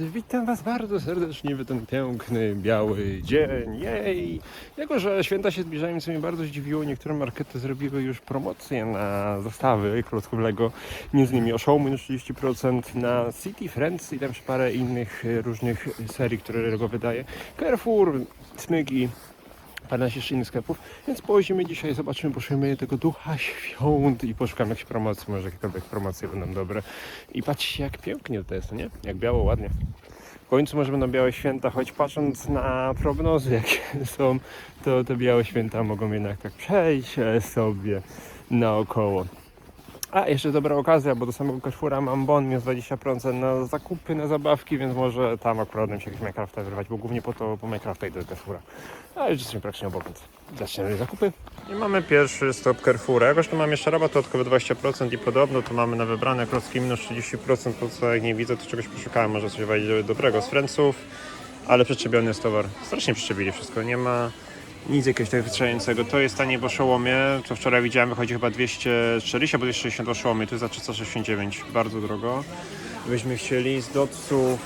Witam Was bardzo serdecznie w ten piękny, biały dzień. Jej! Jako, że święta się zbliżają, co mnie bardzo zdziwiło, niektóre markety zrobiły już promocje na zestawy klocków Lego. Między innymi Oshowmy minus 30%, na City Friends i tam jeszcze parę innych różnych serii, które Lego wydaje. Carrefour, Smygi, parę jeszcze innych sklepów, więc pojedziemy dzisiaj, zobaczymy, poszukamy tego ducha świąt i poszukamy jakichś promocji, może jakiekolwiek promocje będą dobre. I patrzcie jak pięknie to jest, nie? Jak biało, ładnie. W końcu może będą białe święta, choć patrząc na prognozy jakie są, to te białe święta mogą jednak tak przejść e, sobie naokoło. A, jeszcze dobra okazja, bo do samego Carrefoura mam bon minus 20% na zakupy, na zabawki, więc może tam akurat się jakieś Minecrafta wyrwać, bo głównie po to po Minecrafta idę do Carrefoura. A już jesteśmy praktycznie obok, więc zaczniemy zakupy. I mamy pierwszy stop Carrefoura. Jakoś tu mam jeszcze rabat dodatkowy 20% i podobno tu mamy na wybrane klocki minus 30%, po co jak nie widzę, to czegoś poszukałem, może coś wejdzie dobrego z Friendsów, ale przyczepiony jest towar. Strasznie przyczepili wszystko, nie ma nic jakiegoś tak wystrzałającego. To jest tanie w Oszołomie, co wczoraj widziałem, wychodzi chyba 240 albo 260 Oszołomie, to jest za 369, bardzo drogo. Byśmy chcieli z doców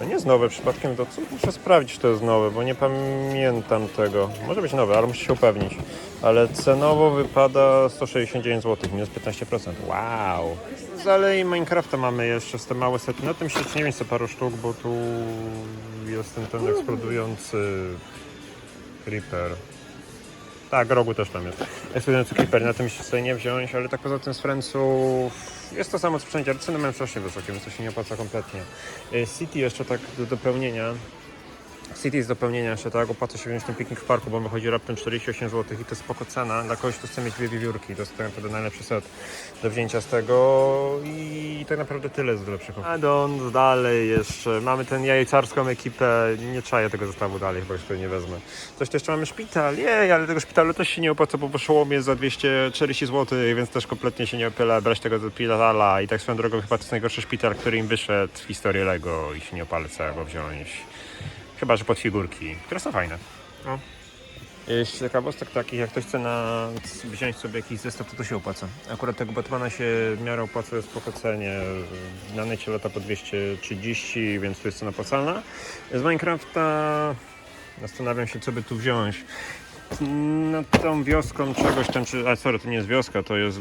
to nie jest nowe przypadkiem doców? Muszę sprawdzić, czy to jest nowe, bo nie pamiętam tego. Może być nowe, ale muszę się upewnić. Ale cenowo wypada 169 zł, minus 15%. Wow! Z Alei Minecrafta mamy jeszcze z te małe sety. Na tym się nie wiem co paru sztuk, bo tu jest ten, ten eksplodujący creeper. Tak, rogu też tam jest. Eksplodujący creeper, na tym się sobie nie wziąć, ale tak poza tym z Friendsów jest to samo co wszędzie, ale ceny mają strasznie wysokie, więc to się nie opłaca kompletnie. Y, City jeszcze tak do dopełnienia. City z dopełnienia jeszcze tak, opłaca się wziąć ten piknik w parku, bo wychodzi raptem 48 zł i to jest spoko cena. Dla kogoś, kto chce mieć dwie wiewiórki, to jest tak naprawdę najlepszy set do wzięcia z tego i tak naprawdę tyle z lepszych. Addons dalej jeszcze, mamy tę jajcarską ekipę, nie czaję tego zestawu dalej, chyba już to nie wezmę. Coś tu jeszcze mamy szpital, jej, ale tego szpitalu też się nie opłaca, bo poszło jest za 240 zł, więc też kompletnie się nie opyla brać tego szpitala i tak swoją drogą chyba to jest najgorszy szpital, który im wyszedł w historii Lego i się nie opalca go wziąć. Chyba, że pod figurki, które są fajne. No. Z ciekawostek takich, jak ktoś chce na, wziąć sobie jakiś zestaw, to to się opłaca. Akurat tego Batmana się w miarę opłaca jest po cenie. Na necie lata po 230, więc to jest cena opłacalna. Z Minecrafta zastanawiam się, co by tu wziąć. Nad tą wioską czegoś tam, czy, a sorry, to nie jest wioska, to jest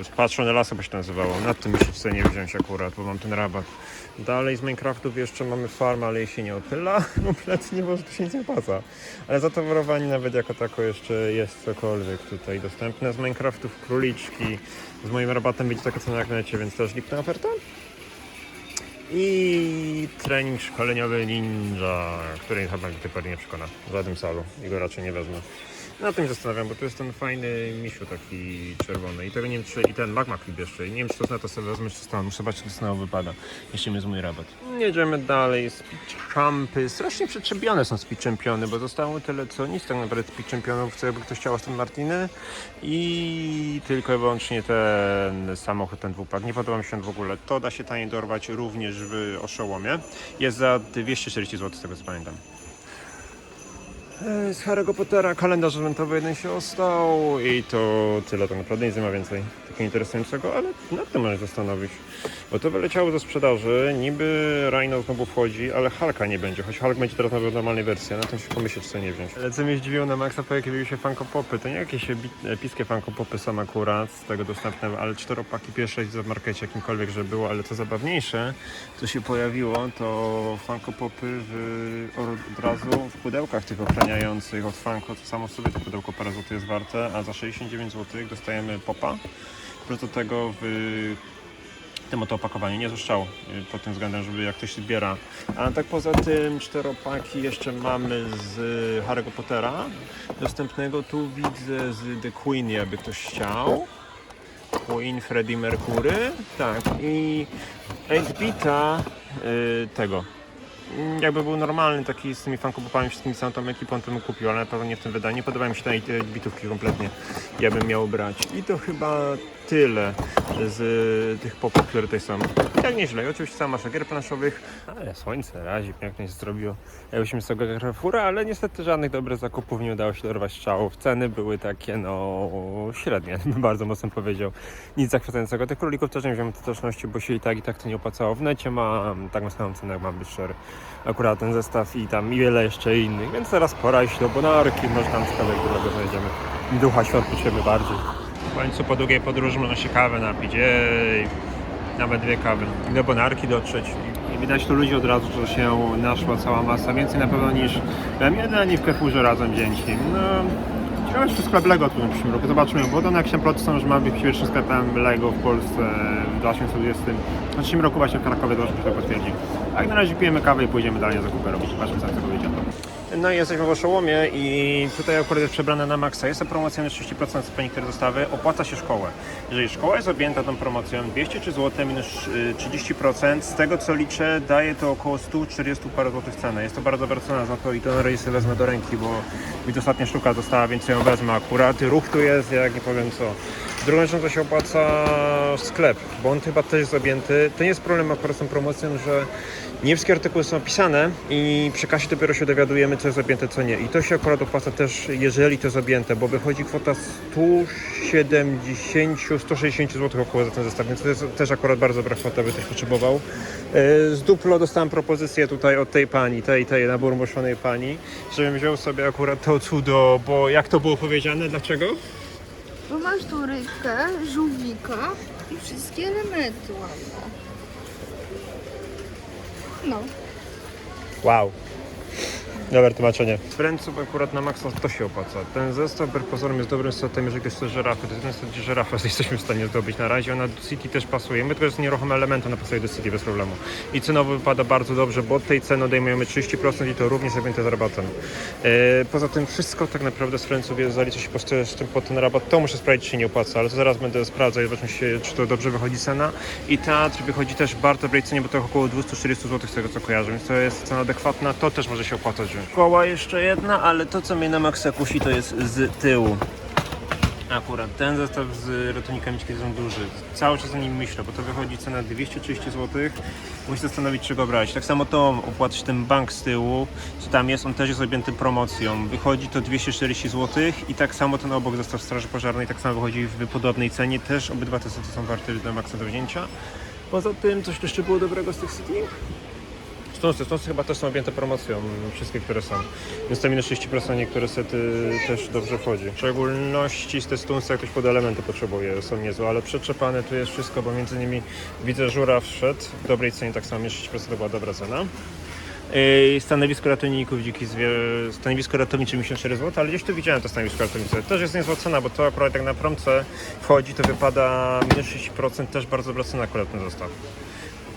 e, spatrzone lasy, by się nazywało. Nad tym się chcę nie wziąć akurat, bo mam ten rabat. Dalej z Minecraftów jeszcze mamy farmę, ale jej się nie opyla kompletnie, bo tu się nic nie opłaca. Ale zatowarowanie nawet jako tako jeszcze jest cokolwiek tutaj dostępne. Z Minecraftów króliczki z moim rabatem będzie taka cena jak na necie, więc też liczna oferta. I trening szkoleniowy ninja, który chyba mnie typowo nie przekona. W żadnym salu i go raczej nie wezmę. Na tym się zastanawiam, bo to jest ten fajny misiu taki czerwony i tego nie wiem czy i ten magma clip jeszcze. I nie wiem czy to na to sobie wezmę czy. Muszę zobaczyć czy to wypada. Jeśli jest mój rabat. Jedziemy dalej. Speed Champy. Strasznie przyczepione są Speed Championy, bo zostało tyle co nic tak naprawdę Speed Championów, co jakby ktoś chciał Aston Martiny i tylko i wyłącznie ten samochód, ten dwupak. Nie podoba mi się ten w ogóle. To da się taniej dorwać również w Oszołomie. Jest za 240 zł z tego co pamiętam. Z Harry'ego Pottera kalendarz adwentowy jeden się ostał i to tyle tak naprawdę, nic nie ma więcej takiego interesującego, ale nad tym się zastanowić. Bo to wyleciało ze sprzedaży, niby Rhino znowu wchodzi, ale Hulka nie będzie, choć Hulk będzie teraz nawet normalnej wersji, na tym się pomyśleć, co nie wziąć. Ale co mnie zdziwiło na Maxa, pojawiły się Funko Popy, to nie jakieś epickie Funko Popy są akurat z tego dostępne, ale czteropaki pierwsze w markecie jakimkolwiek, że było, ale co zabawniejsze, co się pojawiło, to Funko Popy w, od razu w pudełkach tych ochraniających od Funko, to samo sobie to pudełko parę złotych jest warte, a za 69 zł dostajemy popa, plus do tego w tym oto opakowaniu nie zostało y, pod tym względem, żeby jak ktoś zbiera. A tak poza tym czteropaki jeszcze mamy z Harry'ego Pottera dostępnego. Tu widzę z The Queen, jakby ktoś chciał. Queen Freddie Mercury. Tak i 8-bita y, tego Jakby był normalny taki z tymi fankopopami, wszystkimi całą tą ekipą, to bym kupił, ale na pewno nie w tym wydaniu. Nie podobają mi się te bitówki kompletnie. Ja bym miał brać. I to chyba tyle z y, tych popów, które tutaj są. Jak nieźle. Oczywiście sama masza gier planszowych. Ale słońce razi, pięknie się zrobiło. Jakbyśmy tego Carrefoura, ale niestety żadnych dobrych zakupów nie udało się dorwać strzałów. Ceny były takie, no, średnie, bardzo mocno powiedział. Nic zachwycającego. Tych królików też nie wziąłem toczności, bo się i tak, i tak to nie opłacało. W necie mam taką samą cenę, jak mam być szczery. Akurat ten zestaw i tam i wiele jeszcze innych, więc teraz pora iść do Bonarki, może tam skawę, którego znajdziemy. Ducha świąt potrzeby bardziej. W końcu po długiej podróży można się kawę napić, jej. Nawet dwie kawy. I do Bonarki dotrzeć. I widać tu ludzi od razu, że się naszła cała masa. Więcej na pewno niż w M1 i w Carrefourze razem wzięci. No, ciekawe czy sklep Lego tu w przyszłym roku. Zobaczymy, bo to na jakieś tam ploty są, że ma być pierwszym sklepem Lego w Polsce w 2020. W przyszłym roku właśnie w Krakowie to się to potwierdzi. A jak na razie pijemy kawę i pójdziemy dalej zakupy robić. Zobaczymy co tego wyjdzie. No i jesteśmy w Oszołomie i tutaj akurat jest przebrane na maksa. Jest to promocja na 30% za niektóre dostawy. Opłaca się szkołę. Jeżeli szkoła jest objęta tą promocją 203 zł minus y, 30%, z tego co liczę daje to około 140 parę złotych cenę. Jest to bardzo dobra cena za to i to rejsy wezmę do ręki, bo mi ostatnia sztuka została, więc ją wezmę akurat. Ruch tu jest, jak nie powiem co. Drugą rzeczą to się opłaca sklep, bo on chyba też jest objęty. To nie jest problem akurat z tą promocją, że nie wszystkie artykuły są opisane i przy kasie dopiero się dowiadujemy, co jest objęte, co nie. I to się akurat opłaca też, jeżeli to jest objęte, bo wychodzi kwota 170-160 zł około za ten zestaw, więc to jest też akurat bardzo dobra kwota, by ktoś potrzebował. E, Z Duplo dostałem propozycję tutaj od tej pani, tej, tej naburmuszonej pani, żebym wziął sobie akurat to cudo, bo jak to było powiedziane, dlaczego? Bo masz tu rybkę, żółwika i wszystkie elementy ładne. No. Wow. Dobre tłumaczenie. W Ręcu akurat na maksa to się opłaca. Ten zestaw wbrew pozorom jest dobrym setem, jeżeli ktoś chce żerafy. To jest jeden set, żerafę jesteśmy w stanie zdobyć na razie. Ona do City też pasuje. My to jest nieruchomy element, ona pasuje do City bez problemu. I cenowo wypada bardzo dobrze, bo od tej ceny odejmujemy 30% i to również objęte z rabatem. E, poza tym wszystko tak naprawdę z Franców jest, zalicza się po, tym po ten rabat. To muszę sprawdzić, czy się nie opłaca, ale to zaraz będę sprawdzał i się, czy to dobrze wychodzi cena. I teatr wychodzi też w bardzo dobrej cenie, bo to około 240 zł z tego co kojarzę, więc to jest cena adekwatna. To też może się opłacać. Koła jeszcze jedna, ale to co mnie na maksa kusi to jest z tyłu. Akurat ten zestaw z ratunkami kiedy są duży. Cały czas o nim myślę, bo to wychodzi cena 230 zł. Muszę zastanowić, czego brać. Tak samo to opłacić ten bank z tyłu, co tam jest, on też jest objęty promocją. Wychodzi to 240 zł i tak samo ten obok zestaw Straży Pożarnej tak samo wychodzi w podobnej cenie. Też obydwa te sety są warte do maksa do wzięcia. Poza tym, coś jeszcze było dobrego z tych city? Stąsy chyba też są objęte promocją, wszystkie, które są. Więc te minus 30% niektóre sety też dobrze wchodzi. W szczególności z te stunsy, jak ktoś pod elementy potrzebuje, są niezłe, ale przetrzepane tu jest wszystko, bo między nimi widzę żura wszedł. W dobrej cenie tak samo, minus 30% to była dobra cena. Yy, Stanowisko ratowników dziki zwierzę, stanowisko ratownicze 94 zł, ale gdzieś tu widziałem to stanowisko ratownicze. Też jest niezła cena, bo to akurat jak na promce wchodzi, to wypada minus 30%, też bardzo dobra cena akurat ten zestaw.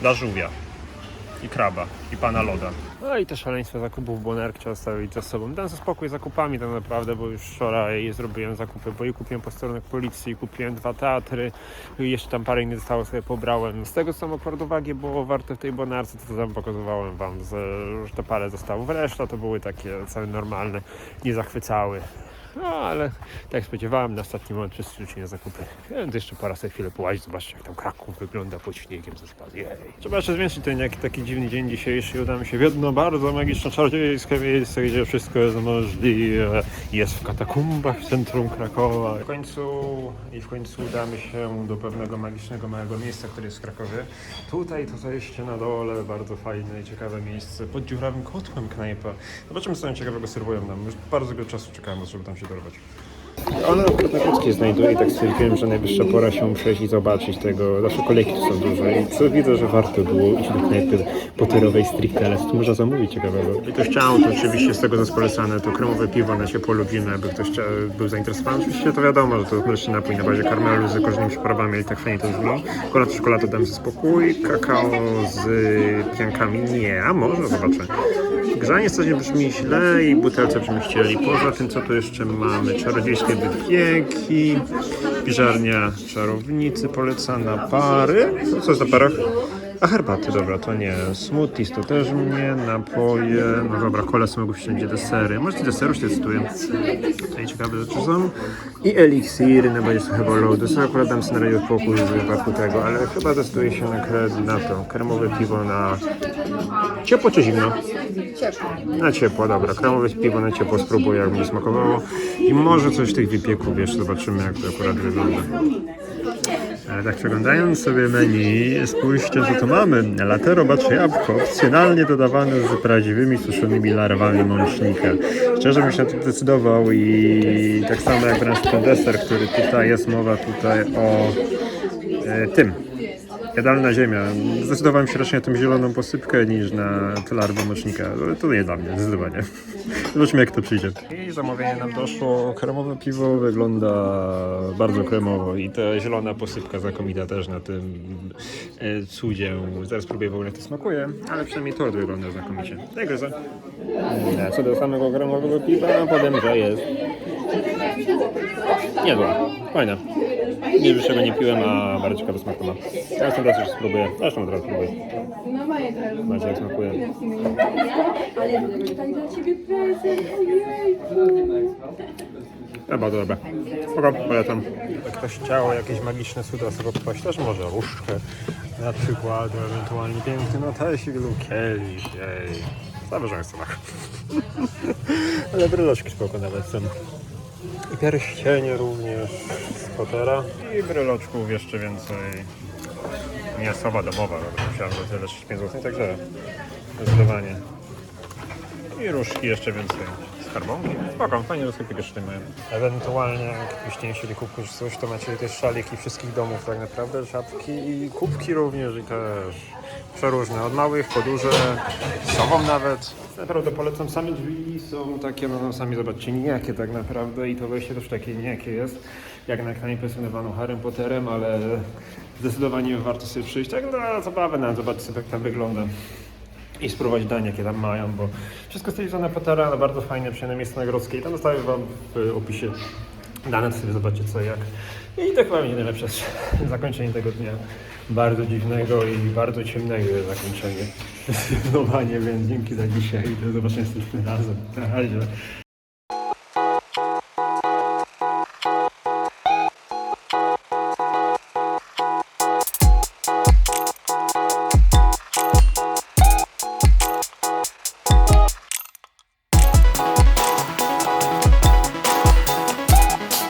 Dla żółwia i kraba, i pana loda. No i te szaleństwo zakupów Bonerk trzeba stawić za sobą. Dam sobie spokój z zakupami tak naprawdę, bo już wczoraj zrobiłem zakupy, bo i kupiłem posterunek policji, kupiłem dwa teatry jeszcze tam parę innych zostało sobie pobrałem. Z tego co mam akurat uwagi było warte w tej Bonarce, to, tam pokazywałem wam, że te parę zestawów. Reszta to były takie całe normalne, nie zachwycały. No ale tak jak spodziewałem, na ostatni moment wszyscy na zakupy. Więc jeszcze pora sobie chwilę połazić, zobaczcie jak tam Kraków wygląda pod śniegiem ze spadu. Jej. Trzeba jeszcze zwiększyć ten jaki taki dziwny dzień dzisiejszy uda mi się w jedno bardzo magiczne, czarodziejskie miejsce, gdzie wszystko jest możliwe. Jest w katakumbach w centrum Krakowa. W końcu i w końcu udamy się do pewnego magicznego małego miejsca, które jest w Krakowie. Tutaj to zejście na dole, bardzo fajne i ciekawe miejsce. Pod dziurawym kotłem knajpa. Zobaczymy co tam ciekawego serwują nam. Już bardzo dużo czasu czekamy, żeby tam się dorwać. Ona akurat na Kłodzkiej znajduje i tak stwierdziłem, że najwyższa pora się przejść i zobaczyć tego. Zawsze kolejki tu są duże i co widzę, że warto było iść do knajpy potyrowej stricte, ale tu można zamówić ciekawego? I ktoś chciał, to oczywiście z tego co polecane, to kremowe piwo na ciepło lubimy, jakby ktoś chcia, był zainteresowany. Oczywiście to wiadomo, że to mleczny napój na bazie karmelu z korzeniami przyprawami i tak fajnie to brzmi. Kola czekolada dam ze spokój, kakao z piankami nie, a może zobaczę. Grzanie coś brzmi źle i butelce brzmi chcieli. Poza tym, co tu jeszcze mamy? Czarodziejskie wypieki, piżarnia czarownicy, polecana pary. Co jest za parach? A herbaty, dobra, to nie. Smoothies to też nie, napoje, no dobra, kola smogu wszędzie, desery. Może deserów się testuję. Tutaj ciekawe rzeczy są. I eliksiry, no to chyba lody. Sobie akurat dam sobie na razie spokój z wypadku tego, ale chyba testuję się na, na to. Kremowe piwo na ciepło czy zimno? Ciepło. Na ciepło, dobra. Kremowe piwo na ciepło spróbuję, jak mi smakowało. I może coś z tych wypieków, wiesz, zobaczymy jak to akurat wygląda. Ale tak przeglądając sobie menu, spójrzcie co tu mamy. Latero bacze jabłko, opcjonalnie dodawane z prawdziwymi suszonymi larwami mącznika. Szczerze bym się na to decydował i tak samo jak wręcz ten deser, który tutaj jest mowa tutaj o e, tym. Jadalna ziemia. Zdecydowałem się raczej na tą zieloną posypkę niż na tę larwę mocznika. Ale To nie dla mnie, zdecydowanie. Zobaczmy jak to przyjdzie. I zamówienie nam doszło. Kremowe piwo wygląda bardzo kremowo i ta zielona posypka znakomita też na tym e, cudzie. Zaraz spróbuję w ogóle jak to smakuje, ale przynajmniej tort wygląda znakomicie. Tak, gryzę. Co do samego kremowego piwa, powiem, że jest niezłe. Fajne. Nie już nie piłem, a bardzo ciekawy smak to ma. Ja sam teraz już spróbuję. Zresztą od razu spróbuję. Zobaczcie jak smakuje. Ale tutaj dla ciebie prezent, ojej. Chyba to dobre. Spoko, polecam. Jak ktoś chciał jakieś magiczne cuda sobie kupować, też może różdżkę na przykład, ewentualnie piękny notesik lub kielich, jej. Jak cenach. Ale bryloczki spoko nawet są. I pierścienie również z Pottera. I bryloczków jeszcze więcej. Mięsowa domowa, ale musiałem za tyle 5 zł, także zdecydowanie. I różki jeszcze więcej. Skarbonki. Spoko, fajnie, że sklepy jeszcze mają. Ewentualnie jakbyście nie chcieli kupić coś, to macie też szaliki wszystkich domów tak naprawdę, szapki i kubki również i też przeróżne. Od małych po duże, z sobą nawet. Naprawdę polecam, same drzwi są takie, no sami zobaczcie, nijakie tak naprawdę i to wejście też takie nijakie jest, jak na ekranie presjonowaną Harrym Potterem, ale zdecydowanie warto sobie przyjść, tak na zabawę, na zobaczyć sobie jak tam wygląda i spróbować dań, jakie tam mają, bo wszystko stylizowane no bardzo fajne, przyjemne miejsce nagrodzkie i tam zostawię Wam w opisie dane, sobie zobaczcie co i jak. I chyba będzie najlepsze zakończenie tego dnia. Bardzo dziwnego i bardzo ciemnego zakończenie. Zdecydowanie, więc dzięki za dzisiaj. Do zobaczenia następnym razem. Na razie.